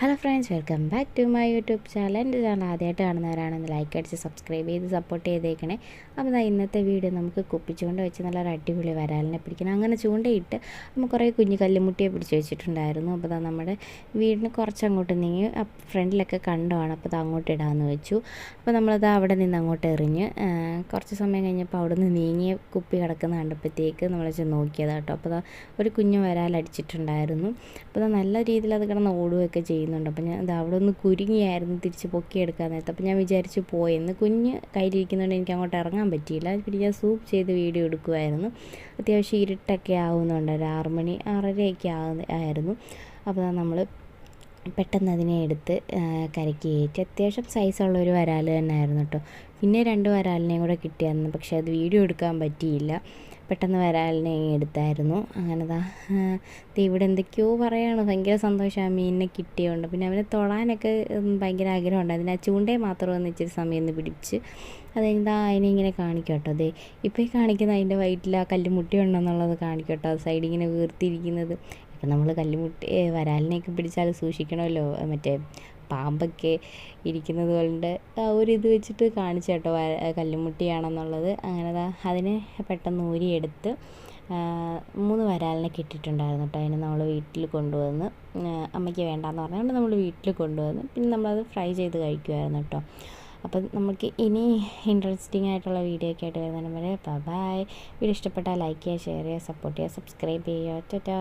Hello friends welcome back to my YouTube channel എന്റെ channel ആദ്യമായിട്ട് കാണുന്നവരാണെന്ന് ലൈക്ക് അടിച്ച് സബ്സ്ക്രൈബ് ചെയ്ത് സപ്പോർട്ട് ചെയ്തേക്കണേ. അപ്പോൾ ഇന്നത്തെ വീഡിയോ നമുക്ക് കുപ്പിച്ചുകൊണ്ട് വെച്ച് നല്ല അടിപൊളി വരാലിനെ പിടിക്കണം. അങ്ങനെ ചൂണ്ടയിട്ട് നമ്മൾ കുറേ കുഞ്ഞു കല്ലുമുട്ടിയെ പിടിച്ച് വെച്ചിട്ടുണ്ടായിരുന്നു. അപ്പോൾ നമ്മുടെ വീടിന് കുറച്ചങ്ങോട്ട് നീങ്ങി ഫ്രണ്ടിലൊക്കെ കണ്ടോണം അപ്പോൾ അത് അങ്ങോട്ട് ഇടാമെന്ന് വെച്ചു. അപ്പോൾ നമ്മളത് അവിടെ നിന്ന് അങ്ങോട്ട് എറിഞ്ഞ് കുറച്ച് സമയം കഴിഞ്ഞപ്പോൾ അവിടെ നിന്ന് നീങ്ങിയ കുപ്പി കിടക്കുന്ന കണ്ടപ്പോഴത്തേക്ക് നമ്മൾ വെച്ച് നോക്കിയതാട്ടോ. അപ്പോൾ ഒരു കുഞ്ഞു വരാലടിച്ചിട്ടുണ്ടായിരുന്നു. അപ്പോൾ ദാ നല്ല രീതിയിൽ അത് കിടന്ന് ഓടുകയൊക്കെ ചെയ്യുന്നുണ്ട് അപ്പോൾ ഞാൻ അത് അവിടെ ഒന്ന് കുരുങ്ങിയായിരുന്നു തിരിച്ച് പൊക്കിയെടുക്കാൻ നേരത്തെ. അപ്പോൾ ഞാൻ വിചാരിച്ചു പോയെന്ന് കുഞ്ഞ് കയ്യിലിരിക്കുന്നതുകൊണ്ട് എനിക്ക് അങ്ങോട്ട് ഇറങ്ങാൻ പറ്റിയില്ല. പിന്നെ ഞാൻ സൂപ്പ് ചെയ്ത് വീഡിയോ എടുക്കുമായിരുന്നു അത്യാവശ്യം ഇരുട്ടൊക്കെ ആവുന്നുണ്ട്. ഒരു ആറ് മണി ആറരയൊക്കെ ആയിരുന്നു. അപ്പോൾ നമ്മൾ പെട്ടെന്ന് അതിനെ എടുത്ത് കരയ്ക്ക് കയറ്റി. അത്യാവശ്യം സൈസുള്ള ഒരു വരാൽ തന്നെ ആയിരുന്നു കേട്ടോ പിന്നെ രണ്ട് വരാലിനെയും കൂടെ കിട്ടിയായിരുന്നു. പക്ഷേ അത് വീഡിയോ എടുക്കാൻ പറ്റിയില്ല. പെട്ടെന്ന് വരാലിനെ എടുത്തായിരുന്നു. അങ്ങനെ ദാ ഇവിടെ എന്തൊക്കെയോ പറയാണ്. ഭയങ്കര സന്തോഷം ആ മീനിനെ കിട്ടിയതുകൊണ്ട് പിന്നെ അവനെ തൊടാനൊക്കെ ഭയങ്കര ആഗ്രഹമുണ്ട്. അതിന് ആ ചൂണ്ടയെ മാത്രം ഒന്ന് ഇച്ചിരി സമയം ഒന്ന് പിടിച്ച് അതെന്താ അതിനെ ഇങ്ങനെ കാണിക്കട്ടോ. കേട്ടോ അതെ ഇപ്പോൾ ഈ കാണിക്കുന്ന അതിന്റെ വയറ്റിൽ ആ കല്ലുമുട്ടി ഉണ്ടെന്നുള്ളത് കാണിക്കും കേട്ടോ സൈഡ് ഇങ്ങനെ വീർത്തിരിക്കുന്നത്. ഇപ്പം നമ്മൾ കല്ലുമുട്ടി വരാലിനെയൊക്കെ പിടിച്ചാൽ സൂക്ഷിക്കണമല്ലോ. മറ്റേ പാമ്പൊക്കെ ഇരിക്കുന്നത് കൊണ്ട് ഒരു ഇത് വെച്ചിട്ട് കാണിച്ചു കേട്ടോ കല്ലുമുട്ടിയാണെന്നുള്ളത്. അങ്ങനെ ദാ അതിനെ പെട്ടെന്ന് ഊരിയെടുത്ത് മൂന്ന് വരാലിനെ കിട്ടിയിട്ടുണ്ടായിരുന്നു കേട്ടോ. അതിനെ നമ്മൾ വീട്ടിൽ കൊണ്ടുവന്ന് അമ്മയ്ക്ക് വേണ്ടാന്ന് പറഞ്ഞുകൊണ്ട് നമ്മൾ വീട്ടിൽ കൊണ്ടുവന്ന് പിന്നെ നമ്മളത് ഫ്രൈ ചെയ്ത് കഴിക്കുമായിരുന്നു കേട്ടോ. അപ്പം നമുക്ക് ഇനി ഇൻട്രസ്റ്റിംഗ് ആയിട്ടുള്ള വീഡിയോ ഒക്കെ ആയിട്ട് വരുന്നതിന് വരെ ബൈ വീഡിയോ ഇഷ്ടപ്പെട്ടാൽ ലൈക്ക് ചെയ്യുക ഷെയർ ചെയ്യുക സപ്പോർട്ട് ചെയ്യുക സബ്സ്ക്രൈബ് ചെയ്യുക. ടാറ്റാ.